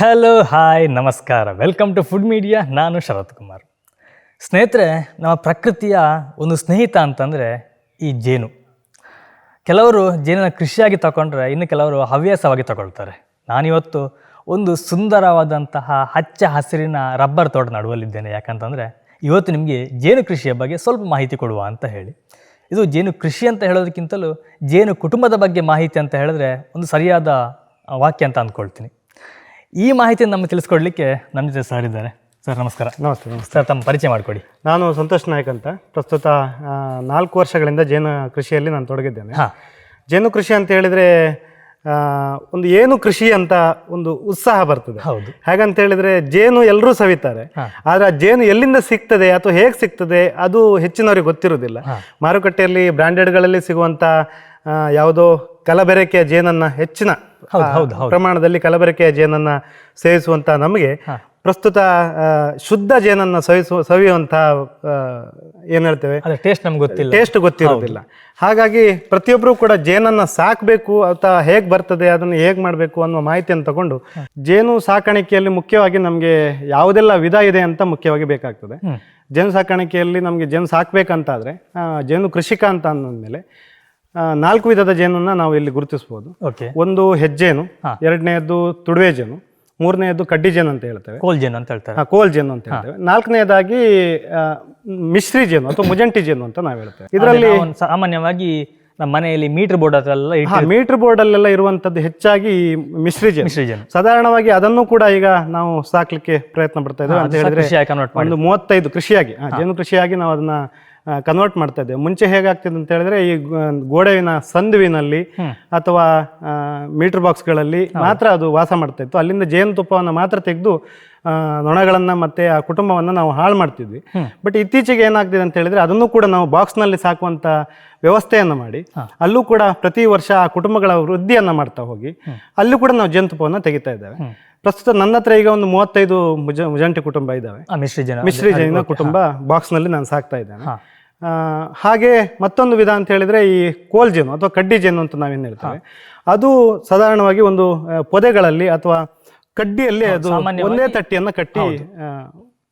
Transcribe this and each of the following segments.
Hello hi ನಮಸ್ಕಾರ. Welcome to food media ನಾನು ಶರತ್ ಕುಮಾರ್. ಸ್ನೇಹಿತರೆ, ನಮ್ಮ ಪ್ರಕೃತಿಯ ಒಂದು ಸ್ನೇಹಿತ ಅಂತಂದರೆ ಈ ಜೇನು. ಕೆಲವರು ಜೇನನ್ನು ಕೃಷಿಯಾಗಿ ತಗೊಂಡ್ರೆ ಇನ್ನು ಕೆಲವರು ಹವ್ಯಾಸವಾಗಿ ತಗೊಳ್ತಾರೆ. ನಾನಿವತ್ತು ಒಂದು ಸುಂದರವಾದಂತಹ ಹಚ್ಚ ಹಸಿರಿನ ರಬ್ಬರ್ ತೋಟ ನಡುವಲ್ಲಿದ್ದೇನೆ. ಯಾಕಂತಂದರೆ, ಇವತ್ತು ನಿಮಗೆ ಜೇನು ಕೃಷಿಯ ಬಗ್ಗೆ ಸ್ವಲ್ಪ ಮಾಹಿತಿ ಕೊಡುವ ಅಂತ ಹೇಳಿ. ಇದು ಜೇನು ಕೃಷಿ ಅಂತ ಹೇಳೋದಕ್ಕಿಂತಲೂ ಜೇನು ಕುಟುಂಬದ ಬಗ್ಗೆ ಮಾಹಿತಿ ಅಂತ ಹೇಳಿದ್ರೆ ಒಂದು ಸರಿಯಾದ ವಾಕ್ಯ ಅಂತ ಅಂದ್ಕೊಳ್ತೀನಿ. ಈ ಮಾಹಿತಿಯನ್ನು ನಮ್ಮ ತಿಳಿಸ್ಕೊಡ್ಲಿಕ್ಕೆ ನಮ್ಮ ಜೊತೆ ಸರ್ ಇದ್ದಾರೆ. ಸರ್ ನಮಸ್ಕಾರ. ನಮಸ್ತೆ ನಮಸ್ತೆ. ಸರ್ ತಮ್ಮ ಪರಿಚಯ ಮಾಡಿಕೊಡಿ. ನಾನು ಸಂತೋಷ್ ನಾಯಕ್ ಅಂತ. ಪ್ರಸ್ತುತ ಆ, ನಾಲ್ಕು ವರ್ಷಗಳಿಂದ ಜೇನು ಕೃಷಿಯಲ್ಲಿ ನಾನು ತೊಡಗಿದ್ದೇನೆ. ಹಾಂ. ಜೇನು ಕೃಷಿ ಅಂತ ಹೇಳಿದರೆ ಆ, ಒಂದು ಏನು ಕೃಷಿ ಅಂತ ಒಂದು ಉತ್ಸಾಹ ಬರ್ತದೆ. ಹೌದು. ಹಾಗಂತ ಹೇಳಿದ್ರೆ ಜೇನು ಎಲ್ಲರೂ ಸವಿತಾರೆ. ಆದ್ರೆ ಆ ಜೇನು ಎಲ್ಲಿಂದ ಸಿಗ್ತದೆ ಅಥವಾ ಹೇಗೆ ಸಿಗ್ತದೆ ಅದು ಹೆಚ್ಚಿನವರಿಗೆ ಗೊತ್ತಿರೋದಿಲ್ಲ ಮಾರುಕಟ್ಟೆಯಲ್ಲಿ ಬ್ರ್ಯಾಂಡೆಡ್ಗಳಲ್ಲಿ ಸಿಗುವಂತ ಆ, ಯಾವುದೋ ಕಲಬೆರಕೆಯ ಜೇನನ್ನ ಹೆಚ್ಚಿನ ಹೌದು, ಹೌದು, ಹೌದು. ಪ್ರಮಾಣದಲ್ಲಿ ಕಲಬೆರಕೆಯ ಜೇನನ್ನ ಸೇವಿಸುವಂತ ನಮಗೆ ಪ್ರಸ್ತುತ ಶುದ್ಧ ಜೇನನ್ನ ಸವಿಸುವ ಸವಿಯುವಂತಹ ಏನ್ ಹೇಳ್ತೇವೆ? ಟೇಸ್ಟ್ ನಮ್ಗೆ ಗೊತ್ತಿಲ್ಲ. ಟೇಸ್ಟ್ ಗೊತ್ತಿರೋದಿಲ್ಲ. ಹಾಗಾಗಿ ಪ್ರತಿಯೊಬ್ಬರು ಕೂಡ ಜೇನನ್ನ ಸಾಕಬೇಕು ಅಥವಾ ಹೇಗೆ ಬರ್ತದೆ ಅದನ್ನು ಹೇಗೆ ಮಾಡಬೇಕು ಅನ್ನೋ ಮಾಹಿತಿಯನ್ನು ತಗೊಂಡು ಜೇನು ಸಾಕಾಣಿಕೆಯಲ್ಲಿ ಮುಖ್ಯವಾಗಿ ನಮಗೆ ಯಾವುದೆಲ್ಲ ವಿಧ ಇದೆ ಅಂತ ಮುಖ್ಯವಾಗಿ ಬೇಕಾಗ್ತದೆ. ಜೇನು ಸಾಕಾಣಿಕೆಯಲ್ಲಿ ನಮಗೆ ಜೇನು ಸಾಕಬೇಕಂತಾದ್ರೆ ಜೇನು ಕೃಷಿಕ ಅಂತ ಅಂದಮೇಲೆ ಆ, ನಾಲ್ಕು ವಿಧದ ಜೇನನ್ನ ನಾವು ಇಲ್ಲಿ ಗುರುತಿಸಬಹುದು ಓಕೆ. ಒಂದು ಹೆಜ್ಜೇನು ಎರಡನೆಯದ್ದು ತುಡುವೆ ಜೇನು ಮೂರನೆಯದ್ದು ಕಡ್ಡಿ ಜೇನು ಅಂತ ಹೇಳ್ತೇವೆ. ಕೋಲ್ ಜೇನು ಅಂತ ಹೇಳ್ತಾರೆ. ಕೋಲ್ ಜೇನು ಅಂತ ಹೇಳ್ತೇವೆ. ನಾಲ್ಕನೆಯದಾಗಿ ಆ, ಮಿಶ್ರಿ ಜೇನು ಅಥವಾ ಮುಜಂಟಿ ಜೇನು ಅಂತ ನಾವು ಹೇಳ್ತೇವೆ. ಇದರಲ್ಲಿ ನಾವು ಸಾಮಾನ್ಯವಾಗಿ ನಮ್ಮ ಮನೆಯಲ್ಲಿ ಮೀಟರ್ ಬೋರ್ಡ್ ಅದೆಲ್ಲ ಇಟ್ಟು ಮೀಟರ್ ಬೋರ್ಡ್ ಅಲ್ಲೆಲ್ಲ ಇರುವಂತದ್ದು ಹೆಚ್ಚಾಗಿ ಈ ಮಿಶ್ರಿ ಜೇನು. ಮಿಶ್ರ ಜೇನು. ಸಾಧಾರಣವಾಗಿ ಅದನ್ನು ಕೂಡ ಈಗ ನಾವು ಸಾಕ್ಲಿಕ್ಕೆ ಪ್ರಯತ್ನ ಪಡ್ತಾ ಇದ್ದೇವೆ ಅಂತ ಹೇಳಿದ್ರೆ ಕೃಷಿಯಾಗಿ ಕನ್ವರ್ಟ್ ಮಾಡಿ ಒಂದು ಮೂವತ್ತೈದು ಕೃಷಿಯಾಗಿ ಜೇನು ಕೃಷಿಯಾಗಿ ನಾವು ಅದನ್ನ ಕನ್ವರ್ಟ್ ಮಾಡ್ತಾ ಇದ್ದೇವೆ ಮುಂಚೆ ಹೇಗಾಗ್ತಿದೆ ಅಂತ ಹೇಳಿದ್ರೆ ಈ ಗೋಡೆವಿನ ಸಂದುವಿನಲ್ಲಿ ಅಥವಾ ಮೀಟರ್ ಬಾಕ್ಸ್ಗಳಲ್ಲಿ ಮಾತ್ರ ಅದು ವಾಸ ಮಾಡ್ತಾ ಇತ್ತು. ಅಲ್ಲಿಂದ ಜೇನುತುಪ್ಪವನ್ನು ಮಾತ್ರ ತೆಗೆದು ನೊಣಗಳನ್ನ ಮತ್ತೆ ಆ ಕುಟುಂಬವನ್ನ ನಾವು ಹಾಳು ಮಾಡ್ತಿದ್ವಿ. ಬಟ್ ಇತ್ತೀಚೆಗೆ ಏನಾಗ್ತಿದೆ ಅಂತ ಹೇಳಿದ್ರೆ ಅದನ್ನು ಕೂಡ ನಾವು ಬಾಕ್ಸ್ನಲ್ಲಿ ಸಾಕುವಂತ ವ್ಯವಸ್ಥೆಯನ್ನು ಮಾಡಿ ಅಲ್ಲೂ ಕೂಡ ಪ್ರತಿ ವರ್ಷ ಆ ಕುಟುಂಬಗಳ ವೃದ್ಧಿಯನ್ನ ಮಾಡ್ತಾ ಹೋಗಿ ಅಲ್ಲೂ ಕೂಡ ನಾವು ಜೇನುತುಪ್ಪವನ್ನು ತೆಗಿತಾ ಇದ್ದೇವೆ. ಪ್ರಸ್ತುತ ನನ್ನ ಹತ್ರ ಈಗ ಒಂದು ಮೂವತ್ತೈದು ಮುಜ ಮುಜಂಟಿ ಕುಟುಂಬ ಇದ್ದಾವೆ. ಮಿಶ್ರಿ ಜನ ಮಿಶ್ರಿ ಜನ ಕುಟುಂಬ ಬಾಕ್ಸ್ನಲ್ಲಿ ನಾನು ಸಾಕ್ತಾ ಇದ್ದೇನೆ. ಹಾಗೆ ಮತ್ತೊಂದು ವಿಧ ಅಂತ ಹೇಳಿದ್ರೆ ಈ ಕೋಲ್ ಜೇನು ಅಥವಾ ಕಡ್ಡಿ ಜೇನು ಅಂತ ನಾವೇನು ಹೇಳ್ತೇವೆ. ಅದು ಸಾಧಾರಣವಾಗಿ ಒಂದು ಪೊದೆಗಳಲ್ಲಿ ಅಥವಾ ಕಡ್ಡಿಯಲ್ಲಿ ಅದು ಒಂದೇ ತಟ್ಟಿಯನ್ನ ಕಟ್ಟಿ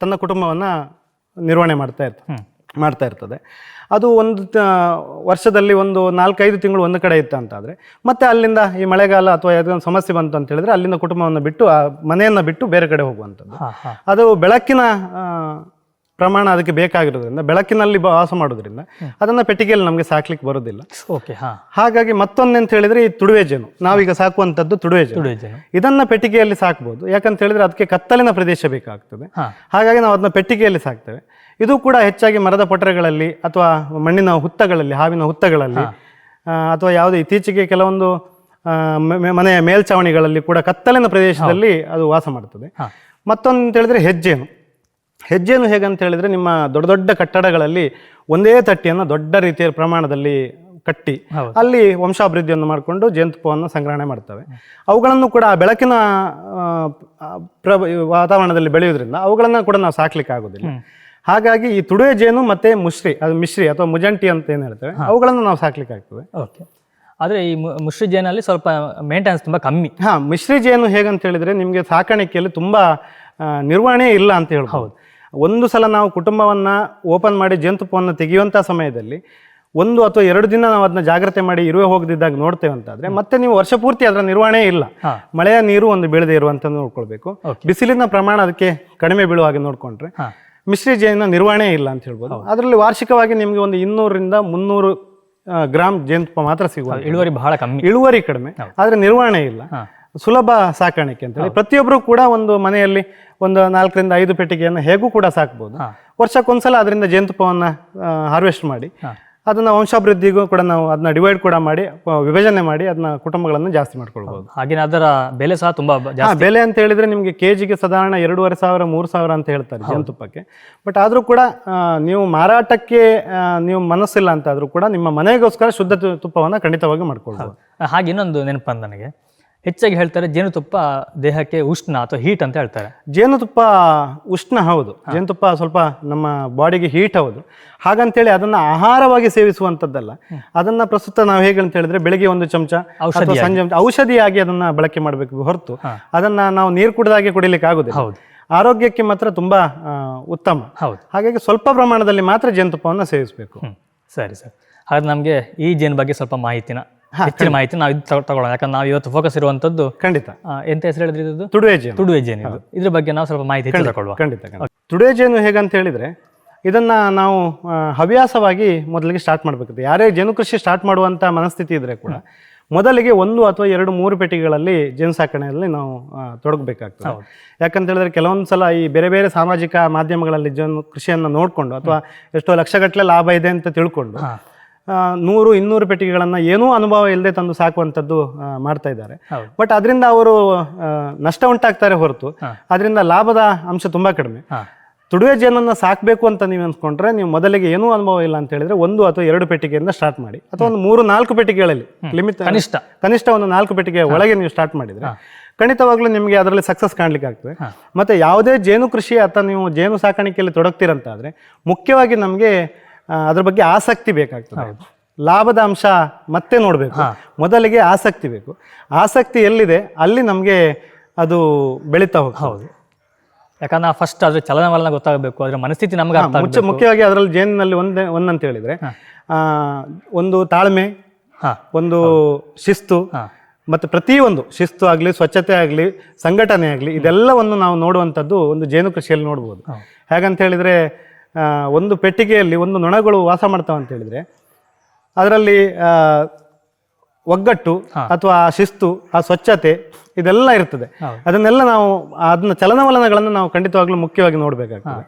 ತನ್ನ ಕುಟುಂಬವನ್ನ ನಿರ್ವಹಣೆ ಮಾಡ್ತಾ ಇರ್ತದೆ ಮಾಡ್ತಾ ಇರ್ತದೆ. ಅದು ಒಂದು ವರ್ಷದಲ್ಲಿ ಒಂದು ನಾಲ್ಕೈದು ತಿಂಗಳು ಒಂದು ಕಡೆ ಇತ್ತು ಅಂತಾದರೆ ಮತ್ತೆ ಅಲ್ಲಿಂದ ಈ ಮಳೆಗಾಲ ಅಥವಾ ಯಾವುದೋ ಸಮಸ್ಯೆ ಬಂತು ಅಂತ ಹೇಳಿದ್ರೆ ಅಲ್ಲಿಂದ ಕುಟುಂಬವನ್ನು ಬಿಟ್ಟು ಆ ಮನೆಯನ್ನ ಬಿಟ್ಟು ಬೇರೆ ಕಡೆ ಹೋಗುವಂಥದ್ದು. ಅದು ಬೆಳಕಿನ ಪ್ರಮಾಣ ಅದಕ್ಕೆ ಬೇಕಾಗಿರೋದ್ರಿಂದ ಬೆಳಕಿನಲ್ಲಿ ವಾಸ ಮಾಡೋದ್ರಿಂದ ಅದನ್ನ ಪೆಟ್ಟಿಗೆಯಲ್ಲಿ ನಮಗೆ ಸಾಕ್ಲಿಕ್ಕೆ ಬರೋದಿಲ್ಲ. ಓಕೆ ಹಾಗಾಗಿ ಮತ್ತೊಂದೆಂತ ಹೇಳಿದ್ರೆ ಈ ತುಡುವೆ ಜೇನು. ನಾವೀಗ ಸಾಕುವಂಥದ್ದು ತುಡುವೆ ಜೇನು. ಇದನ್ನ ಪೆಟ್ಟಿಗೆಯಲ್ಲಿ ಸಾಕ್ಬೋದು. ಯಾಕಂತ ಹೇಳಿದ್ರೆ ಅದಕ್ಕೆ ಕತ್ತಲಿನ ಪ್ರದೇಶ ಬೇಕಾಗ್ತದೆ. ಹಾಗಾಗಿ ನಾವು ಅದನ್ನ ಪೆಟ್ಟಿಗೆಯಲ್ಲಿ ಸಾಕ್ತೇವೆ. ಇದು ಕೂಡ ಹೆಚ್ಚಾಗಿ ಮರದ ಪೊಟರೆಗಳಲ್ಲಿ ಅಥವಾ ಮಣ್ಣಿನ ಹುತ್ತಗಳಲ್ಲಿ ಹಾವಿನ ಹುತ್ತಗಳಲ್ಲಿ ಅಥವಾ ಯಾವುದೇ ಇತ್ತೀಚೆಗೆ ಕೆಲವೊಂದು ಮನೆಯ ಮೇಲ್ಛಾವಣಿಗಳಲ್ಲಿ ಕೂಡ ಕತ್ತಲಿನ ಪ್ರದೇಶದಲ್ಲಿ ಅದು ವಾಸ ಮಾಡ್ತದೆ. ಮತ್ತೊಂದು ಅಂತ ಹೇಳಿದ್ರೆ ಹೆಜ್ಜೇನು. ಹೆಜ್ಜೇನು ಹೇಗಂತ ಹೇಳಿದ್ರೆ ನಿಮ್ಮ ದೊಡ್ಡ ದೊಡ್ಡ ಕಟ್ಟಡಗಳಲ್ಲಿ ಒಂದೇ ತಟ್ಟಿಯನ್ನು ದೊಡ್ಡ ರೀತಿಯ ಪ್ರಮಾಣದಲ್ಲಿ ಕಟ್ಟಿ ಅಲ್ಲಿ ವಂಶಾಭಿವೃದ್ಧಿಯನ್ನು ಮಾಡಿಕೊಂಡು ಜೇನುತುಪ್ಪವನ್ನು ಸಂಗ್ರಹಣೆ ಮಾಡ್ತವೆ. ಅವುಗಳನ್ನು ಕೂಡ ಬೆಳಕಿನ ಪ್ರ ವಾತಾವರಣದಲ್ಲಿ ಬೆಳೆಯೋದ್ರಿಂದ ಅವುಗಳನ್ನು ಕೂಡ ನಾವು ಸಾಕ್ಲಿಕ್ಕೆ ಆಗೋದಿಲ್ಲ. ಹಾಗಾಗಿ ಈ ತುಡುವೆ ಜೇನು ಮತ್ತೆ ಮುಶ್ರಿ ಅದು ಮಿಶ್ರಿ ಅಥವಾ ಮುಜಂಟಿ ಅಂತ ಏನು ಹೇಳ್ತೇವೆ ಅವುಗಳನ್ನು ನಾವು ಸಾಕ್ಲಿಕ್ಕೆ ಆಗ್ತದೆ ಓಕೆ. ಆದರೆ ಈ ಮುಶ್ರಿ ಜೇನಲ್ಲಿ ಸ್ವಲ್ಪ ಮೇಂಟೆನೆನ್ಸ್ ತುಂಬ ಕಮ್ಮಿ. ಹಾಂ ಮಿಶ್ರಿ ಜೇನು ಹೇಗಂತ ಹೇಳಿದ್ರೆ ನಿಮಗೆ ಸಾಕಾಣಿಕೆಯಲ್ಲಿ ತುಂಬ ನಿರ್ವಹಣೆ ಇಲ್ಲ ಅಂತ ಹೇಳ್ಬೋದು. ಒಂದು ಸಲ ನಾವು ಕುಟುಂಬವನ್ನ ಓಪನ್ ಮಾಡಿ ಜೇನುತುಪ್ಪವನ್ನು ತೆಗೆಯುವಂಥ ಸಮಯದಲ್ಲಿ ಒಂದು ಅಥವಾ ಎರಡು ದಿನ ನಾವು ಅದನ್ನ ಜಾಗ್ರತೆ ಮಾಡಿ ಇರುವೆ ಹೋಗದಿದ್ದಾಗ ನೋಡ್ತೇವೆ ಅಂತಾದ್ರೆ ಮತ್ತೆ ನೀವು ವರ್ಷ ಪೂರ್ತಿ ಅದರ ನಿರ್ವಹಣೆ ಇಲ್ಲ. ಮಳೆಯ ನೀರು ಒಂದು ಬೀಳದೆ ಇರುವಂತ ನೋಡ್ಕೊಳ್ಬೇಕು. ಬಿಸಿಲಿನ ಪ್ರಮಾಣ ಅದಕ್ಕೆ ಕಡಿಮೆ ಬೀಳುವ ಹಾಗೆ ನೋಡ್ಕೊಂಡ್ರೆ. ಮಿಶ್ರಿ ಜೇನಿನ ನಿರ್ವಹಣೆ ಇಲ್ಲ ಅಂತ ಹೇಳ್ಬೋದು. ಅದರಲ್ಲಿ ವಾರ್ಷಿಕವಾಗಿ ನಿಮಗೆ ಒಂದು ಇನ್ನೂರರಿಂದ ಮುನ್ನೂರು ಗ್ರಾಮ್ ಜೇನುತುಪ್ಪ ಮಾತ್ರ ಸಿಗುವ ಇಳುವರಿ ಬಹಳ ಕಮ್ಮಿ. ಇಳುವರಿ ಕಡಿಮೆ. ಆದ್ರೆ ನಿರ್ವಹಣೆ ಇಲ್ಲ. ಸುಲಭ ಸಾಕಾಣಿಕೆ ಅಂತ ಹೇಳಿ ಪ್ರತಿಯೊಬ್ಬರು ಕೂಡ ಒಂದು ಮನೆಯಲ್ಲಿ ಒಂದು ನಾಲ್ಕರಿಂದ ಐದು ಪೆಟ್ಟಿಗೆಯನ್ನು ಹೇಗೂ ಕೂಡ ಸಾಕ್ಬೋದು. ವರ್ಷಕ್ಕೊಂದ್ಸಲ ಅದರಿಂದ ಜೇನುತುಪ್ಪವನ್ನು ಹಾರ್ವೆಸ್ಟ್ ಮಾಡಿ ಅದನ್ನ ವಂಶಾಭಿವೃದ್ಧಿಗೂ ಕೂಡ ನಾವು ಅದನ್ನ ಡಿವೈಡ್ ಕೂಡ ಮಾಡಿ ವಿಭಜನೆ ಮಾಡಿ ಅದನ್ನ ಕುಟುಂಬಗಳನ್ನು ಜಾಸ್ತಿ ಮಾಡ್ಕೊಳ್ಬಹುದು ಹಾಗೇನೆ ಅದರ ಬೆಲೆ ಸಹ ತುಂಬಾ ಜಾಸ್ತಿ. ಬೆಲೆ ಅಂತ ಹೇಳಿದ್ರೆ ನಿಮಗೆ ಕೆಜಿಗೆ ಸಾಧಾರಣ ಎರಡೂವರೆ ಸಾವಿರ ಮೂರು ಸಾವಿರ ಅಂತ ಹೇಳ್ತಾರೆ ಜೇನುತುಪ್ಪಕ್ಕೆ. ಬಟ್ ಆದ್ರೂ ಕೂಡ ನೀವು ಮಾರಾಟಕ್ಕೆ ನೀವು ಮನಸ್ಸಿಲ್ಲ ಅಂತ ಆದ್ರೂ ಕೂಡ ನಿಮ್ಮ ಮನೆಗೋಸ್ಕರ ಶುದ್ಧ ತುಪ್ಪವನ್ನು ತುಪ್ಪವನ್ನ ಖಂಡಿತವಾಗಿ ಮಾಡ್ಕೊಳ್ಬಹುದು ಹಾಗೆ ಇನ್ನೊಂದು ನೆನಪು ನನಗೆ. ಹೆಚ್ಚಾಗಿ ಹೇಳ್ತಾರೆ ಜೇನುತುಪ್ಪ ದೇಹಕ್ಕೆ ಉಷ್ಣ ಅಥವಾ ಹೀಟ್ ಅಂತ ಹೇಳ್ತಾರೆ. ಜೇನುತುಪ್ಪ ಉಷ್ಣ ಹೌದು. ಜೇನುತುಪ್ಪ ಸ್ವಲ್ಪ ನಮ್ಮ ಬಾಡಿಗೆ ಹೀಟ್ ಹೌದು. ಹಾಗಂತೇಳಿ ಅದನ್ನ ಆಹಾರವಾಗಿ ಸೇವಿಸುವಂಥದ್ದಲ್ಲ ಅದನ್ನ ಪ್ರಸ್ತುತ ನಾವು ಹೇಗೆ ಅಂತ ಹೇಳಿದ್ರೆ ಬೆಳಿಗ್ಗೆ ಒಂದು ಚಮಚ ಸಂಜೆ ಔಷಧಿಯಾಗಿ ಅದನ್ನ ಬಳಕೆ ಮಾಡಬೇಕು ಹೊರತು. ಅದನ್ನ ನಾವು ನೀರು ಕುಡಿದಾಗೆ ಕುಡಿಲಿಕ್ಕೆ ಆಗುದಿಲ್ಲ. ಹೌದು. ಆರೋಗ್ಯಕ್ಕೆ ಮಾತ್ರ ತುಂಬಾ ಉತ್ತಮ. ಹೌದು. ಹಾಗಾಗಿ ಸ್ವಲ್ಪ ಪ್ರಮಾಣದಲ್ಲಿ ಮಾತ್ರ ಜೇನುತುಪ್ಪವನ್ನು ಸೇವಿಸಬೇಕು. ಸರಿ ಸರ್. ಹಾಗಾದ್ರೆ ನಮಗೆ ಈ ಜೇನು ಬಗ್ಗೆ ಸ್ವಲ್ಪ ಮಾಹಿತಿನ ಹೆಚ್ಚಿನ ಮಾಹಿತಿ ನಾವು ಇದು ತಗೊಳ್ಳೋಣ. ಯಾಕಂದ್ರೆ ನಾವು ಇವತ್ತು ಫೋಕಸ್ ಇರುವಂತದ್ದು ಖಂಡಿತ ಎಂತ ಹೆಸರು ಹೇಳಿದ್ರಿ ಇದು ತುಡುವೆಜೇನು ತುಡುವೆಜೇನು ಇದು ಇದ್ರ ಬಗ್ಗೆ ನಾವು ಸ್ವಲ್ಪ ಮಾಹಿತಿ ತಗೊಳ್ಳುವ. ಖಂಡಿತ ತುಡುವೆಜೇನು ಹೇಗಂತ ಹೇಳಿದ್ರೆ ಇದನ್ನ ನಾವು ಹವ್ಯಾಸವಾಗಿ ಮೊದಲಿಗೆ ಸ್ಟಾರ್ಟ್ ಮಾಡಬೇಕು ಯಾರೇ ಜೇನು ಕೃಷಿ ಸ್ಟಾರ್ಟ್ ಮಾಡುವಂತ ಮನಸ್ಥಿತಿ ಇದ್ರೆ ಕೂಡ ಮೊದಲಿಗೆ ಒಂದು ಅಥವಾ ಎರಡು ಮೂರು ಪೆಟ್ಟಿಗೆಗಳಲ್ಲಿ ಜೇನು ಸಾಕಣೆಯಲ್ಲಿ ನಾವು ತೊಡಗಬೇಕಾಗ್ತದೆ. ಯಾಕಂತ ಹೇಳಿದ್ರೆ ಕೆಲವೊಂದು ಸಲ ಈ ಬೇರೆ ಬೇರೆ ಸಾಮಾಜಿಕ ಮಾಧ್ಯಮಗಳಲ್ಲಿ ಜೇನು ಕೃಷಿಯನ್ನು ನೋಡಿಕೊಂಡು ಅಥವಾ ಎಷ್ಟೋ ಲಕ್ಷಗಟ್ಟಲೆ ಲಾಭ ಇದೆ ಅಂತ ತಿಳ್ಕೊಂಡು ನೂರು ಇನ್ನೂರು ಪೆಟ್ಟಿಗೆಗಳನ್ನು ಏನೂ ಅನುಭವ ಇಲ್ಲದೆ ತಂದು ಸಾಕುವಂಥದ್ದು ಮಾಡ್ತಾ ಇದ್ದಾರೆ. ಬಟ್ ಅದರಿಂದ ಅವರು ನಷ್ಟ ಉಂಟಾಗ್ತಾರೆ ಹೊರತು ಅದರಿಂದ ಲಾಭದ ಅಂಶ ತುಂಬಾ ಕಡಿಮೆ. ತುಡುವೆ ಜೇನನ್ನ ಸಾಕಬೇಕು ಅಂತ ನೀವು ಅನ್ಸ್ಕೊಂಡ್ರೆ ನೀವು ಮೊದಲಿಗೆ ಏನೂ ಅನುಭವ ಇಲ್ಲ ಅಂತ ಹೇಳಿದ್ರೆ ಒಂದು ಅಥವಾ ಎರಡು ಪೆಟ್ಟಿಗೆಯಿಂದ ಸ್ಟಾರ್ಟ್ ಮಾಡಿ. ಅಥವಾ ಒಂದು ಮೂರು ನಾಲ್ಕು ಪೆಟ್ಟಿಗೆಗಳಲ್ಲಿ ಲಿಮಿಟ್ ಕನಿಷ್ಠ. ಕನಿಷ್ಠ ಒಂದು ನಾಲ್ಕು ಪೆಟ್ಟಿಗೆ ಒಳಗೆ ನೀವು ಸ್ಟಾರ್ಟ್ ಮಾಡಿದ್ರೆ ಖಂಡಿತವಾಗ್ಲೂ ನಿಮಗೆ ಅದರಲ್ಲಿ ಸಕ್ಸಸ್ ಕಾಣ್ಲಿಕ್ಕೆ ಆಗ್ತದೆ. ಮತ್ತೆ ಯಾವುದೇ ಜೇನು ಕೃಷಿ ಅಥವಾ ನೀವು ಜೇನು ಸಾಕಾಣಿಕೆಯಲ್ಲಿ ತೊಡಗ್ತೀರಂತಾದರೆ ಮುಖ್ಯವಾಗಿ ನಮಗೆ ಅದ್ರ ಬಗ್ಗೆ ಆಸಕ್ತಿ ಬೇಕಾಗ್ತದೆ. ಲಾಭದ ಅಂಶ ಮತ್ತೆ ನೋಡಬೇಕು. ಮೊದಲಿಗೆ ಆಸಕ್ತಿ ಬೇಕು. ಆಸಕ್ತಿ ಎಲ್ಲಿದೆ? ಅಲ್ಲಿ ನಮಗೆ ಅದು ಬೆಳೀತಾ ಹೋಗ್ತದೆ. ಹೌದು. ಯಾಕಂದ್ರೆ ಫಸ್ಟ್ ಅದ್ರ ಚಲನವಲನ ಗೊತ್ತಾಗಬೇಕು ಅದ್ರ ಮನಸ್ಥಿತಿ ನಮ್ಗೆ ಮುಚ್ಚ ಮುಖ್ಯವಾಗಿ ಅದರಲ್ಲಿ ಜೇನಿನಲ್ಲಿ ಒಂದೇ ಒಂದಂತ ಹೇಳಿದ್ರೆ ಒಂದು ತಾಳ್ಮೆ ಒಂದು ಶಿಸ್ತು ಮತ್ತು ಪ್ರತಿಯೊಂದು ಶಿಸ್ತು ಆಗಲಿ ಸ್ವಚ್ಛತೆ ಆಗಲಿ ಸಂಘಟನೆ ಆಗಲಿ ಇದೆಲ್ಲವನ್ನು ನಾವು ನೋಡುವಂಥದ್ದು ಒಂದು ಜೇನು ಕೃಷಿಯಲ್ಲಿ ನೋಡ್ಬೋದು. ಹೇಗಂತ ಹೇಳಿದ್ರೆ ಒಂದು ಪೆಟ್ಟಿಗೆಯಲ್ಲಿ ಒಂದು ನೊಣಗಳು ವಾಸ ಮಾಡ್ತಾವೆ ಅಂತ ಹೇಳಿದ್ರೆ ಅದರಲ್ಲಿ ಒಗ್ಗಟ್ಟು ಅಥವಾ ಆ ಶಿಸ್ತು ಆ ಸ್ವಚ್ಛತೆ ಇದೆಲ್ಲ ಇರ್ತದೆ. ಅದನ್ನೆಲ್ಲ ನಾವು ಅದನ್ನ ಚಲನವಲನಗಳನ್ನು ನಾವು ಖಂಡಿತವಾಗ್ಲೂ ಮುಖ್ಯವಾಗಿ ನೋಡಬೇಕಾಗ್ತದೆ.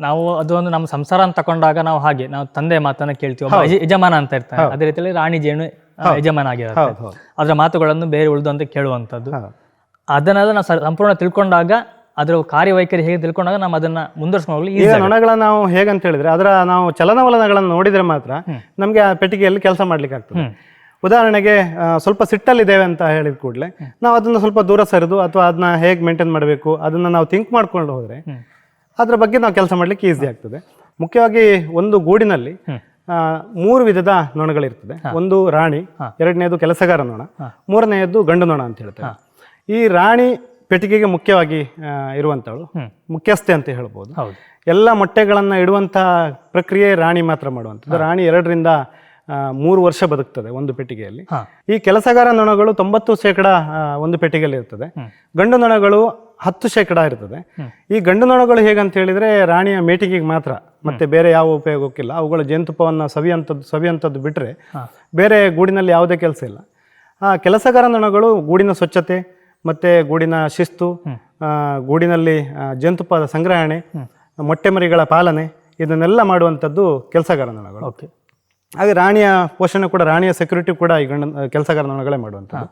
ನಾವು ಅದೊಂದು ನಮ್ಮ ಸಂಸಾರ ಅಂತ ತಕೊಂಡಾಗ ನಾವು ಹಾಗೆ ನಾವು ತಂದೆ ಮಾತನ್ನ ಕೇಳ್ತೀವಿ ಯಜಮಾನ ಅಂತ ಇರ್ತಾರೆ ಅದೇ ರೀತಿಯಲ್ಲಿ ರಾಣಿ ಜೇನು ಯಜಮಾನ ಆಗಿರುತ್ತೆ. ಅದರ ಮಾತುಗಳನ್ನು ಬೇರೆ ಉಳಿದು ಅಂತ ಕೇಳುವಂಥದ್ದು. ಅದನ್ನೆಲ್ಲ ನಾವು ಸಂಪೂರ್ಣ ತಿಳ್ಕೊಂಡಾಗ ಅದರ ಕಾರ್ಯವೈಖರಿ ಹೇಗೆ ತಿಳ್ಕೊಂಡಾಗ ನಾವು ಅದನ್ನ ಮುಂದುವರ್ಸ್ಕೊಂಡು ಈಗ ನೊಣಗಳನ್ನ ನಾವು ಹೇಗಂತ ಹೇಳಿದ್ರೆ ಅದರ ನಾವು ಚಲನವಲನಗಳನ್ನು ನೋಡಿದ್ರೆ ಮಾತ್ರ ನಮಗೆ ಆ ಪೆಟ್ಟಿಗೆಯಲ್ಲಿ ಕೆಲಸ ಮಾಡ್ಲಿಕ್ಕೆ ಆಗ್ತದೆ. ಉದಾಹರಣೆಗೆ ಸ್ವಲ್ಪ ಸಿಟ್ಟಲ್ಲಿದ್ದೇವೆ ಅಂತ ಹೇಳಿದ ಕೂಡಲೇ ನಾವು ಅದನ್ನ ಸ್ವಲ್ಪ ದೂರ ಸರಿದು ಅಥವಾ ಅದನ್ನ ಹೇಗೆ ಮೇಂಟೈನ್ ಮಾಡಬೇಕು ಅದನ್ನ ನಾವು ಥಿಂಕ್ ಮಾಡ್ಕೊಂಡು ಹೋದ್ರೆ ಅದ್ರ ಬಗ್ಗೆ ನಾವು ಕೆಲಸ ಮಾಡ್ಲಿಕ್ಕೆ ಈಸಿ ಆಗ್ತದೆ. ಮುಖ್ಯವಾಗಿ ಒಂದು ಗೂಡಿನಲ್ಲಿ ಮೂರು ವಿಧದ ನೊಣಗಳಿರ್ತದೆ. ಒಂದು ರಾಣಿ ಎರಡನೇದು ಕೆಲಸಗಾರ ನೊಣ ಮೂರನೆಯದ್ದು ಗಂಡು ನೊಣ ಅಂತ ಹೇಳ್ತಾರೆ. ಈ ರಾಣಿ ಪೆಟ್ಟಿಗೆಗೆ ಮುಖ್ಯವಾಗಿ ಇರುವಂತವಳು. ಇರುವಂಥವಳು ಮುಖ್ಯಸ್ಥೆ ಅಂತ ಹೇಳ್ಬೋದು. ಎಲ್ಲ ಮೊಟ್ಟೆಗಳನ್ನು ಇಡುವಂಥ ಪ್ರಕ್ರಿಯೆ ರಾಣಿ ಮಾತ್ರ ಮಾಡುವಂಥದ್ದು. ರಾಣಿ ಎರಡರಿಂದ ಮೂರು ವರ್ಷ ಬದುಕ್ತದೆ ಒಂದು ಪೆಟ್ಟಿಗೆಯಲ್ಲಿ. ಈ ಕೆಲಸಗಾರ ನೊಣಗಳು ತೊಂಬತ್ತು ಶೇಕಡ ಒಂದು ಪೆಟ್ಟಿಗೆಯಲ್ಲಿ ಇರ್ತದೆ. ಗಂಡು ನೊಣಗಳು ಹತ್ತು ಶೇಕಡ ಇರ್ತದೆ. ಈ ಗಂಡು ನೊಣಗಳು ಹೇಗಂತ ಹೇಳಿದ್ರೆ ರಾಣಿಯ ಮೇಟಿಗೆಗೆ ಮಾತ್ರ ಮತ್ತೆ ಬೇರೆ ಯಾವ ಉಪಯೋಗಕ್ಕಿಲ್ಲ. ಅವುಗಳ ಜೇನುತುಪ್ಪವನ್ನು ಸವಿಯಂಥದ್ದು ಸವಿಯಂಥದ್ದು ಬಿಟ್ಟರೆ ಬೇರೆ ಗೂಡಿನಲ್ಲಿ ಯಾವುದೇ ಕೆಲಸ ಇಲ್ಲ. ಆ ಕೆಲಸಗಾರ ನೊಣಗಳು ಗೂಡಿನ ಸ್ವಚ್ಛತೆ ಮತ್ತೆ ಗೂಡಿನ ಶಿಸ್ತು ಗೂಡಿನಲ್ಲಿ ಜಂತುಪ್ಪದ ಸಂಗ್ರಹಣೆ ಮೊಟ್ಟೆ ಮರಿಗಳ ಪಾಲನೆ ಇದನ್ನೆಲ್ಲ ಮಾಡುವಂಥದ್ದು ಕೆಲಸಗಾರ ನೊಣಗಳು ಓಕೆ. ಹಾಗೆ ರಾಣಿಯ ಪೋಷಣೆ ಕೂಡ ರಾಣಿಯ ಸೆಕ್ಯೂರಿಟಿ ಕೂಡ ಈ ಗಂಡ ಕೆಲಸಗಾರ ನೊಣಗಳೇ ಮಾಡುವಂಥದ್ದು.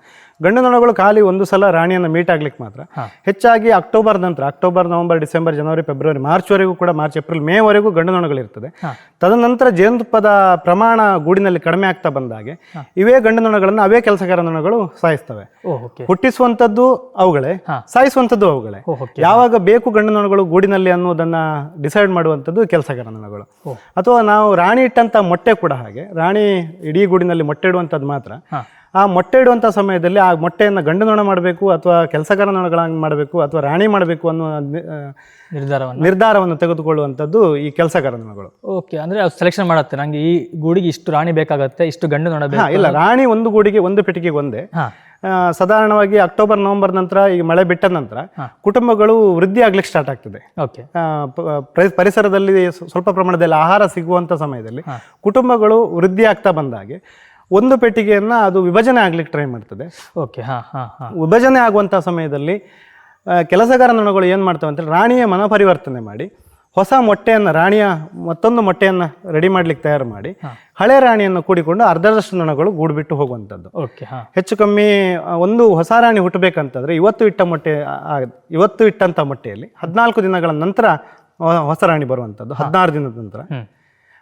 ಗಂಡು ನೊಣಗಳು ಖಾಲಿ ಒಂದು ಸಲ ರಾಣಿಯನ್ನು ಮೀಟ್ ಆಗ್ಲಿಕ್ಕೆ ಮಾತ್ರ. ಹೆಚ್ಚಾಗಿ ಅಕ್ಟೋಬರ್ ನಂತರ ಅಕ್ಟೋಬರ್ ನವೆಂಬರ್ ಡಿಸೆಂಬರ್ ಜನವರಿ ಫೆಬ್ರವರಿ ಮಾರ್ಚ್ ವರೆಗೂ ಕೂಡ ಮಾರ್ಚ್ ಏಪ್ರಿಲ್ ಮೇವರೆಗೂ ಗಂಡು ನೊಣಗಳಿರ್ತದೆ ತದನಂತರ ಜೇನುತುಪ್ಪದ ಪ್ರಮಾಣ ಗೂಡಿನಲ್ಲಿ ಕಡಿಮೆ ಆಗ್ತಾ ಬಂದಾಗೆ ಇವೇ ಗಂಡು ನೊಣಗಳನ್ನು ಅವೇ ಕೆಲಸಗಾರ ನೊಣಗಳು ಸಾಯಿಸ್ತವೆ. ಹುಟ್ಟಿಸುವಂತದ್ದು ಹುಟ್ಟಿಸುವಂಥದ್ದು ಅವುಗಳೇ ಸಾಯಿಸುವಂಥದ್ದು ಅವುಗಳೇ. ಯಾವಾಗ ಬೇಕು ಗಂಡು ನೊಣಗಳು ಗೂಡಿನಲ್ಲಿ ಅನ್ನೋದನ್ನ ಡಿಸೈಡ್ ಮಾಡುವಂಥದ್ದು ಕೆಲಸಗಾರ ನೊಣಗಳು ಅಥವಾ ನಾವು ರಾಣಿ ಇಟ್ಟಂತ ಮೊಟ್ಟೆ ಕೂಡ ಹಾಗೆ ರಾಣಿ ಇಡೀ ಗೂಡಿನಲ್ಲಿ ಮೊಟ್ಟೆ ಇಡುವಂಥದ್ದು ಮಾತ್ರ. ಆ ಮೊಟ್ಟೆ ಇಡುವಂಥ ಸಮಯದಲ್ಲಿ ಆ ಮೊಟ್ಟೆಯನ್ನು ಗಂಡು ನೊಣ ಮಾಡಬೇಕು ಅಥವಾ ಕೆಲಸಗಾರ ನೊಣಗಳಾಗಿ ಮಾಡಬೇಕು ಅಥವಾ ರಾಣಿ ಮಾಡಬೇಕು ಅನ್ನೋ ನಿರ್ಧಾರವನ್ನು? ನಿರ್ಧಾರವನ್ನು ತೆಗೆದುಕೊಳ್ಳುವಂಥದ್ದು ಈ ಕೆಲಸಗಾರ ನೊಣಗಳು ಓಕೆ ಅಂದ್ರೆ ಅವ್ರು ಸೆಲೆಕ್ಷನ್ ಮಾಡುತ್ತೆ. ನಂಗೆ ಈ ಗೂಡಿಗೆ ಇಷ್ಟು ರಾಣಿ ಬೇಕಾಗುತ್ತೆ ಇಷ್ಟು ಗಂಡು ನೊಣ ಇಲ್ಲ ರಾಣಿ ಒಂದು ಗೂಡಿಗೆ ಒಂದು ಪೆಟ್ಟಿಗೆಗೆ ಒಂದೇ. ಸಾಧಾರಣವಾಗಿ ಅಕ್ಟೋಬರ್ ನವೆಂಬರ್ ನಂತರ ಈಗ ಮಳೆ ಬಿಟ್ಟ ನಂತರ ಕುಟುಂಬಗಳು ವೃದ್ಧಿ ಆಗ್ಲಿಕ್ಕೆ ಸ್ಟಾರ್ಟ್ ಆಗ್ತದೆ. ಪರಿಸರದಲ್ಲಿ ಸ್ವ- ಸ್ವಲ್ಪ ಪ್ರಮಾಣದಲ್ಲಿ ಆಹಾರ ಸಿಗುವಂತ ಸಮಯದಲ್ಲಿ ಕುಟುಂಬಗಳು ವೃದ್ಧಿ ಆಗ್ತಾ ಬಂದಾಗೆ ಒಂದು ಪೆಟ್ಟಿಗೆಯನ್ನ ಅದು ವಿಭಜನೆ ಆಗ್ಲಿಕ್ಕೆ ಟ್ರೈ ಮಾಡ್ತದೆ. ಓಕೆ ಹಾ ಹಾ ಹಾ. ವಿಭಜನೆ ಆಗುವಂಥ ಸಮಯದಲ್ಲಿ ಕೆಲಸಗಾರ ನೊಣಗಳು ಏನು ಮಾಡ್ತವೆ ಅಂತ ರಾಣಿಯ ಮನಪರಿವರ್ತನೆ ಮಾಡಿ ಹೊಸ ಮೊಟ್ಟೆಯನ್ನು ರಾಣಿಯ ಮತ್ತೊಂದು ಮೊಟ್ಟೆಯನ್ನು ರೆಡಿ ಮಾಡ್ಲಿಕ್ಕೆ ತಯಾರು ಮಾಡಿ ಹಳೆ ರಾಣಿಯನ್ನು ಕೂಡಿಕೊಂಡು ಅರ್ಧದಷ್ಟು ನೊಣಗಳು ಗೂಡ್ಬಿಟ್ಟು ಹೋಗುವಂಥದ್ದು. ಹೆಚ್ಚು ಕಮ್ಮಿ ಒಂದು ಹೊಸ ರಾಣಿ ಹುಟ್ಟಬೇಕಂತಂದ್ರೆ ಇವತ್ತು ಇಟ್ಟ ಮೊಟ್ಟೆ ಇವತ್ತು ಇಟ್ಟಂಥ ಮೊಟ್ಟೆಯಲ್ಲಿ ಹದಿನಾಲ್ಕು ದಿನಗಳ ನಂತರ ಹೊಸ ರಾಣಿ ಬರುವಂಥದ್ದು ಹದಿನಾರು ದಿನದ ನಂತರ.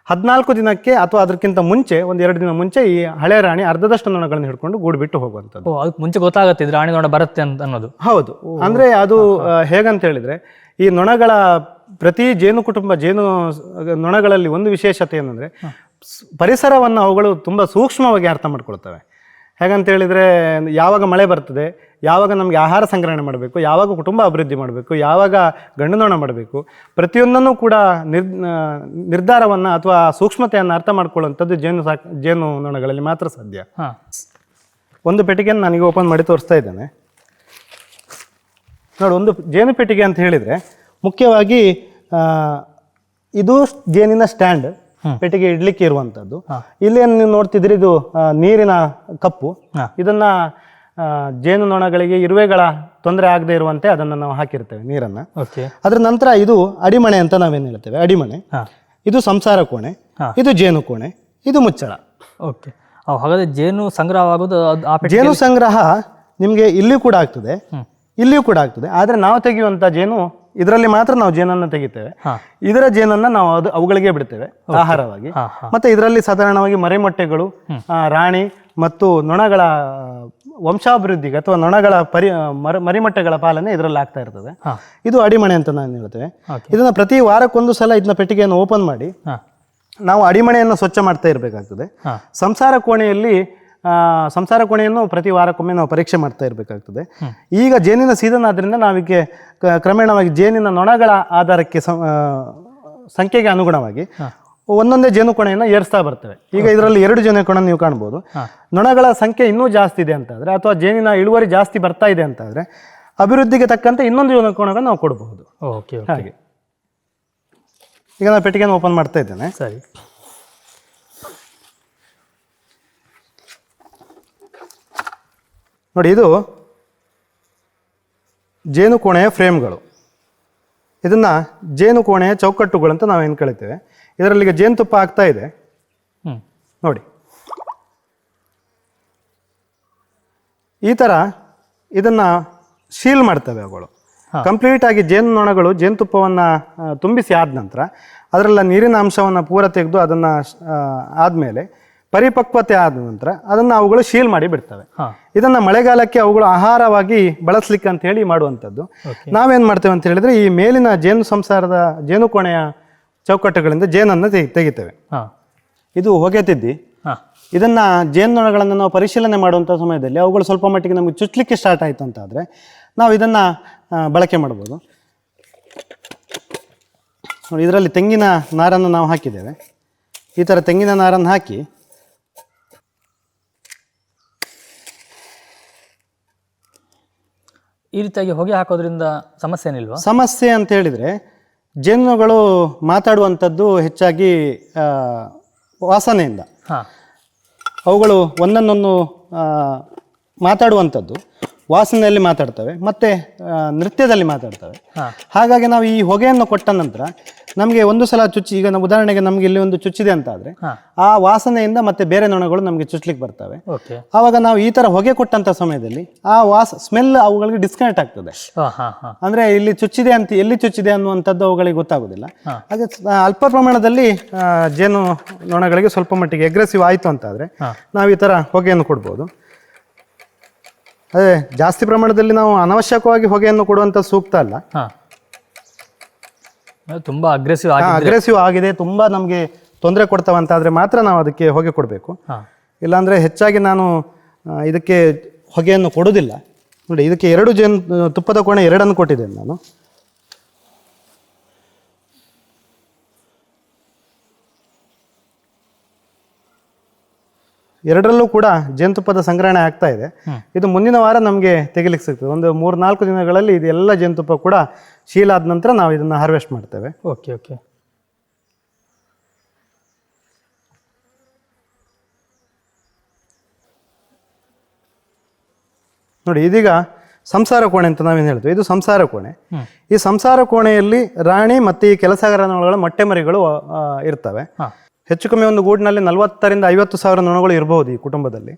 ಹದಿನಾಲ್ಕು ದಿನಕ್ಕೆ ಅಥವಾ ಅದಕ್ಕಿಂತ ಮುಂಚೆ ಒಂದು ಎರಡು ದಿನ ಮುಂಚೆ ಈ ಹಳೆ ರಾಣಿ ಅರ್ಧದಷ್ಟು ನೊಣಗಳನ್ನು ಹಿಡ್ಕೊಂಡು ಗೂಡು ಬಿಟ್ಟು ಹೋಗುವಂಥದ್ದು. ಓ ಅದಕ್ಕೆ ಮುಂಚೆ ಗೊತ್ತಾಗುತ್ತೆ ಇದು ರಾಣಿ ನೊಣ ಬರುತ್ತೆ ಅಂತ ಅನ್ನೋದು. ಹೌದು. ಅಂದ್ರೆ ಅದು ಹೇಗಂತ ಹೇಳಿದ್ರೆ ಈ ನೊಣಗಳ ಪ್ರತಿ ಜೇನು ಕುಟುಂಬ ಜೇನು ನೊಣಗಳಲ್ಲಿ ಒಂದು ವಿಶೇಷತೆ ಏನಂದ್ರೆ ಪರಿಸರವನ್ನು ಅವುಗಳು ತುಂಬಾ ಸೂಕ್ಷ್ಮವಾಗಿ ಅರ್ಥ ಮಾಡ್ಕೊಳ್ತವೆ. ಹೇಗಂತ ಹೇಳಿದ್ರೆ ಯಾವಾಗ ಮಳೆ ಬರ್ತದೆ ಯಾವಾಗ ನಮಗೆ ಆಹಾರ ಸಂಗ್ರಹಣೆ ಮಾಡಬೇಕು ಯಾವಾಗ ಕುಟುಂಬ ಅಭಿವೃದ್ಧಿ ಮಾಡಬೇಕು ಯಾವಾಗ ಗಂಡನೋಣ ನೊಣ ಮಾಡಬೇಕು ಪ್ರತಿಯೊಂದನ್ನು ಕೂಡ ನಿರ್ ನಿರ್ಧಾರವನ್ನು ಅಥವಾ ಸೂಕ್ಷ್ಮತೆಯನ್ನು ಅರ್ಥ ಮಾಡ್ಕೊಳ್ಳುವಂಥದ್ದು ಜೇನು ಸಾಕ್ ಜೇನು ನೊಣಗಳಲ್ಲಿ ಮಾತ್ರ ಸಾಧ್ಯ. ಹಾ. ಒಂದು ಪೆಟ್ಟಿಗೆಯನ್ನು ನನಗೆ ಓಪನ್ ಮಾಡಿ ತೋರಿಸ್ತಾ ಇದ್ದೇನೆ. ನೋಡಿ ಒಂದು ಜೇನು ಪೆಟ್ಟಿಗೆ ಅಂತ ಹೇಳಿದರೆ ಮುಖ್ಯವಾಗಿ ಇದು ಜೇನಿನ ಸ್ಟ್ಯಾಂಡ್ ಪೆಟ್ಟಿಗೆ ಇಡ್ಲಿಕ್ಕೆ ಇರುವಂಥದ್ದು. ಇಲ್ಲಿ ಏನ್ ನೀವು ನೋಡ್ತಿದ್ರಿ ಇದು ನೀರಿನ ಕಪ್ಪು. ಇದನ್ನ ಆ, ಜೇನು ನೊಣಗಳಿಗೆ ಇರುವೆಗಳ ತೊಂದರೆ ಆಗದೆ ಇರುವಂತೆ ಅದನ್ನು ನಾವು ಹಾಕಿರ್ತೇವೆ. ನೀರನ್ನು. ಓಕೆ. ಅದ್ರ ನಂತರ ಇದು ಅಡಿಮಣೆ ಅಂತ ನಾವೇನು ಹೇಳ್ತೇವೆ? ಅಡಿಮಣೆ. ಇದು ಸಂಸಾರ ಕೋಣೆ. ಇದು ಜೇನು ಕೋಣೆ. ಇದು ಮುಚ್ಚಳ. ಓಕೆ. ಹಾಗಾದ್ರೆ ಜೇನು ಸಂಗ್ರಹವಾಗೋದು ಜೇನು ಸಂಗ್ರಹ ನಿಮಗೆ ಇಲ್ಲಿಯೂ ಕೂಡ ಆಗ್ತದೆ. ಇಲ್ಲಿಯೂ ಕೂಡ ಆಗ್ತದೆ. ಆದರೆ ನಾವು ತೆಗೆಯುವಂಥ ಜೇನು ಇದರಲ್ಲಿ ಮಾತ್ರ ನಾವು ಜೇನನ್ನು ತೆಗಿತೇವೆ. ಇದರ ಜೇನನ್ನ ನಾವು ಅದು ಅವುಗಳಿಗೆ ಬಿಡ್ತೇವೆ ಆಹಾರವಾಗಿ. ಮತ್ತೆ ಇದರಲ್ಲಿ ಸಾಧಾರಣವಾಗಿ ಮರಿಮೊಟ್ಟೆಗಳು ರಾಣಿ ಮತ್ತು ನೊಣಗಳ ವಂಶಾಭಿವೃದ್ಧಿಗೆ ಅಥವಾ ನೊಣಗಳ ಪರಿ ಮರ ಮರಿಮೊಟ್ಟೆಗಳ ಪಾಲನೆ ಇದರಲ್ಲಿ ಆಗ್ತಾ ಇರ್ತದೆ. ಇದು ಅಡಿಮಣೆ ಅಂತ ನಾನು ಹೇಳ್ತೇವೆ. ಇದನ್ನ ಪ್ರತಿ ವಾರಕ್ಕೊಂದು ಸಲ ಇದನ್ನ ಪೆಟ್ಟಿಗೆಯನ್ನು ಓಪನ್ ಮಾಡಿ ನಾವು ಅಡಿಮಣೆಯನ್ನು ಸ್ವಚ್ಛ ಮಾಡ್ತಾ ಇರಬೇಕಾಗ್ತದೆ. ಸಂಸಾರ ಕೋಣೆಯಲ್ಲಿ ಸಂಸಾರ ಕೋಣೆಯನ್ನು ಪ್ರತಿ ವಾರಕ್ಕೊಮ್ಮೆ ನಾವು ಪರೀಕ್ಷೆ ಮಾಡ್ತಾ ಇರಬೇಕಾಗ್ತದೆ. ಈಗ ಜೇನಿನ ಸೀಸನ್ ಆದ್ರಿಂದ ನಾವಿಗೆ ಕ್ರಮೇಣವಾಗಿ ಜೇನಿನ ನೊಣಗಳ ಆಧಾರಕ್ಕೆ ಸಂಖ್ಯೆಗೆ ಅನುಗುಣವಾಗಿ ಒಂದೊಂದೇ ಜೇನು ಕೋಣೆಯನ್ನು ಏರಿಸ್ತಾ ಬರ್ತವೆ. ಈಗ ಇದರಲ್ಲಿ ಎರಡು ಜೇನು ಕೋಣ ನೀವು ಕಾಣ್ಬೋದು. ನೊಣಗಳ ಸಂಖ್ಯೆ ಇನ್ನೂ ಜಾಸ್ತಿ ಇದೆ ಅಂತಾದರೆ ಅಥವಾ ಜೇನಿನ ಇಳುವರಿ ಜಾಸ್ತಿ ಬರ್ತಾ ಇದೆ ಅಂತಾದರೆ ಅಭಿವೃದ್ಧಿಗೆ ತಕ್ಕಂತೆ ಇನ್ನೊಂದು ಜೇನು ಕೋಣಗಳನ್ನು ನಾವು ಕೊಡಬಹುದು ಓಕೆ ಓಕೆ ಹಾಗೆ. ಈಗ ನಾನು ಪೆಟ್ಟಿಗೆಯನ್ನು ಓಪನ್ ಮಾಡ್ತಾ ಇದ್ದೇನೆ. ಸರಿ. ನೋಡಿ ಇದು ಜೇನು ಕೋಣೆಯ ಫ್ರೇಮ್ಗಳು ಇದನ್ನ ಜೇನು ಕೋಣೆಯ ಚೌಕಟ್ಟುಗಳು ಅಂತ ನಾವೇನು ಕಳಿತೇವೆ ಇದರಲ್ಲಿ ಈಗ ಜೇನುತುಪ್ಪ ಆಗ್ತಾ ಇದೆ. ನೋಡಿ. ಈ ಥರ ಇದನ್ನ ಶೀಲ್ ಮಾಡ್ತವೆ ಅವುಗಳು. ಕಂಪ್ಲೀಟ್ ಆಗಿ ಜೇನು ನೊಣಗಳು ಜೇನುತುಪ್ಪವನ್ನು ತುಂಬಿಸಿ ಆದ ನಂತರ ಅದರಲ್ಲ ನೀರಿನ ಅಂಶವನ್ನು ಪೂರ ತೆಗೆದು ಅದನ್ನು ಆದಮೇಲೆ ಪರಿಪಕ್ವತೆ ಆದ ನಂತರ ಅದನ್ನು ಅವುಗಳು ಶೀಲ್ ಮಾಡಿ ಬಿಡ್ತವೆ. ಇದನ್ನು ಮಳೆಗಾಲಕ್ಕೆ ಅವುಗಳು ಆಹಾರವಾಗಿ ಬಳಸಲಿಕ್ಕೆ ಅಂತ ಹೇಳಿ ಮಾಡುವಂಥದ್ದು. ನಾವೇನು ಮಾಡ್ತೇವೆ ಅಂತ ಹೇಳಿದ್ರೆ ಈ ಮೇಲಿನ ಜೇನು ಸಂಸಾರದ ಜೇನು ಕೋಣೆಯ ಚೌಕಟ್ಟುಗಳಿಂದ ಜೇನನ್ನು ತೆಗಿ ತೆಗಿತೇವೆ. ಇದು ಹೊಗೆ ತಿದ್ದಿ ಇದನ್ನ ಜೇನುನೊಣಗಳನ್ನು ನಾವು ಪರಿಶೀಲನೆ ಮಾಡುವಂಥ ಸಮಯದಲ್ಲಿ ಅವುಗಳು ಸ್ವಲ್ಪ ಮಟ್ಟಿಗೆ ನಮಗೆ ಚುಚ್ಚಲಿಕ್ಕೆ ಸ್ಟಾರ್ಟ್ ಆಯಿತು ಅಂತ ಆದರೆ ನಾವು ಇದನ್ನ ಬಳಕೆ ಮಾಡ್ಬೋದು. ನೋಡಿ ಇದರಲ್ಲಿ ತೆಂಗಿನ ನಾರನ್ನು ನಾವು ಹಾಕಿದ್ದೇವೆ. ಈ ಥರ ತೆಂಗಿನ ನಾರನ್ನು ಹಾಕಿ ಈ ರೀತಿಯಾಗಿ ಹೊಗೆ ಹಾಕೋದ್ರಿಂದ ಸಮಸ್ಯೆ ಏನಿಲ್ವಾ ಸಮಸ್ಯೆ ಅಂತ ಹೇಳಿದರೆ ಜೇನುಗಳು ಮಾತಾಡುವಂಥದ್ದು ಹೆಚ್ಚಾಗಿ ಆ, ವಾಸನೆಯಿಂದ. ಹಾಂ. ಅವುಗಳು ಒಂದನ್ನೊಂದು ಆ, ಮಾತಾಡುವಂಥದ್ದು ವಾಸನೆಯಲ್ಲಿ ಮಾತಾಡ್ತವೆ ಮತ್ತು ನೃತ್ಯದಲ್ಲಿ ಮಾತಾಡ್ತವೆ. ಹಾಗಾಗಿ ನಾವು ಈ ಹೊಗೆಯನ್ನು ಕೊಟ್ಟ ನಂತರ ನಮಗೆ ಒಂದು ಸಲ ಚುಚ್ಚಿ ಈಗ ನಾವು ಉದಾಹರಣೆಗೆ ನಮಗೆ ಇಲ್ಲಿ ಒಂದು ಚುಚ್ಚಿದೆ ಅಂತ ಆದ್ರೆ ಆ ವಾಸನೆಯಿಂದ ಮತ್ತೆ ಬೇರೆ ನೊಣಗಳು ನಮಗೆ ಚುಚ್ಚಲಿಕ್ಕೆ ಬರ್ತವೆ. ಆವಾಗ ನಾವು ಈ ತರ ಹೊಗೆ ಕೊಟ್ಟಂತ ಸಮಯದಲ್ಲಿ ಆ ವಾಸ ಸ್ಮೆಲ್ ಅವುಗಳಿಗೆ ಡಿಸ್ಕನೆಕ್ಟ್ ಆಗ್ತದೆ. ಅಂದ್ರೆ ಇಲ್ಲಿ ಚುಚ್ಚಿದೆ ಅಂತ ಎಲ್ಲಿ ಚುಚ್ಚಿದೆ ಅನ್ನುವಂಥದ್ದು ಅವುಗಳಿಗೆ ಗೊತ್ತಾಗುದಿಲ್ಲ. ಹಾಗೆ ಅಲ್ಪ ಪ್ರಮಾಣದಲ್ಲಿ ಜೇನು ನೊಣಗಳಿಗೆ ಸ್ವಲ್ಪ ಮಟ್ಟಿಗೆ ಅಗ್ರೆಸಿವ್ ಆಯಿತು ಅಂತ ಆದ್ರೆ ನಾವು ಈ ಥರ ಹೊಗೆಯನ್ನು ಕೊಡ್ಬೋದು. ಅದೇ ಜಾಸ್ತಿ ಪ್ರಮಾಣದಲ್ಲಿ ನಾವು ಅನವಶ್ಯಕವಾಗಿ ಹೊಗೆಯನ್ನು ಕೊಡುವಂತ ಸೂಕ್ತ ಅಲ್ಲ. ತುಂಬಾ ಅಗ್ರೆಸಿವ್ ಅಗ್ರೆಸಿವ್ ಆಗಿದೆ ತುಂಬಾ ನಮಗೆ ತೊಂದರೆ ಕೊಡ್ತಾವಂತಾದ್ರೆ ಮಾತ್ರ ನಾವು ಅದಕ್ಕೆ ಹೊಗೆ ಕೊಡಬೇಕು. ಇಲ್ಲಾಂದ್ರೆ ಹೆಚ್ಚಾಗಿ ನಾನು ಇದಕ್ಕೆ ಹೊಗೆಯನ್ನು ಕೊಡೋದಿಲ್ಲ. ನೋಡಿ ಇದಕ್ಕೆ ಎರಡು ಜೇನು ತುಪ್ಪದ ಕೋಣೆ ಎರಡನ್ನು ಕೊಟ್ಟಿದ್ದೇನೆ ನಾನು. ಎರಡರಲ್ಲೂ ಕೂಡ ಜೇನುತುಪ್ಪದ ಸಂಗ್ರಹಣೆ ಆಗ್ತಾ ಇದೆ. ಇದು ಮುಂದಿನ ವಾರ ನಮಗೆ ತೆಗಿಲಿಕ್ಕೆ ಸಿಗ್ತದೆ. ಒಂದು ಮೂರು ನಾಲ್ಕು ದಿನಗಳಲ್ಲಿ ಇದೆಲ್ಲ ಜೇನುತುಪ್ಪ ಕೂಡ ಶೀಲಾದ ಆದ ನಂತರ ನಾವು ಇದನ್ನು ಹಾರ್ವೆಸ್ಟ್ ಮಾಡ್ತೇವೆ. Okay okay. ನೋಡಿ ಇದೀಗ ಸಂಸಾರ ಕೋಣೆ ಅಂತ ನಾವೇನು ಹೇಳ್ತೀವಿ. ಇದು ಸಂಸಾರ ಕೋಣೆ. ಈ ಸಂಸಾರ ಕೋಣೆಯಲ್ಲಿ ರಾಣಿ ಮತ್ತು ಈ ಕೆಲಸಗಾರನೊಳಗಳ ಮೊಟ್ಟೆ ಮರಿಗಳು ಇರ್ತವೆ. ಹೆಚ್ಚು ಕಮ್ಮಿ ಒಂದು ಗೂಡಿನಲ್ಲಿ ನಲವತ್ತರಿಂದ ಐವತ್ತು ಸಾವಿರ ನೊಣಗಳು ಇರಬಹುದು ಈ ಕುಟುಂಬದಲ್ಲಿ.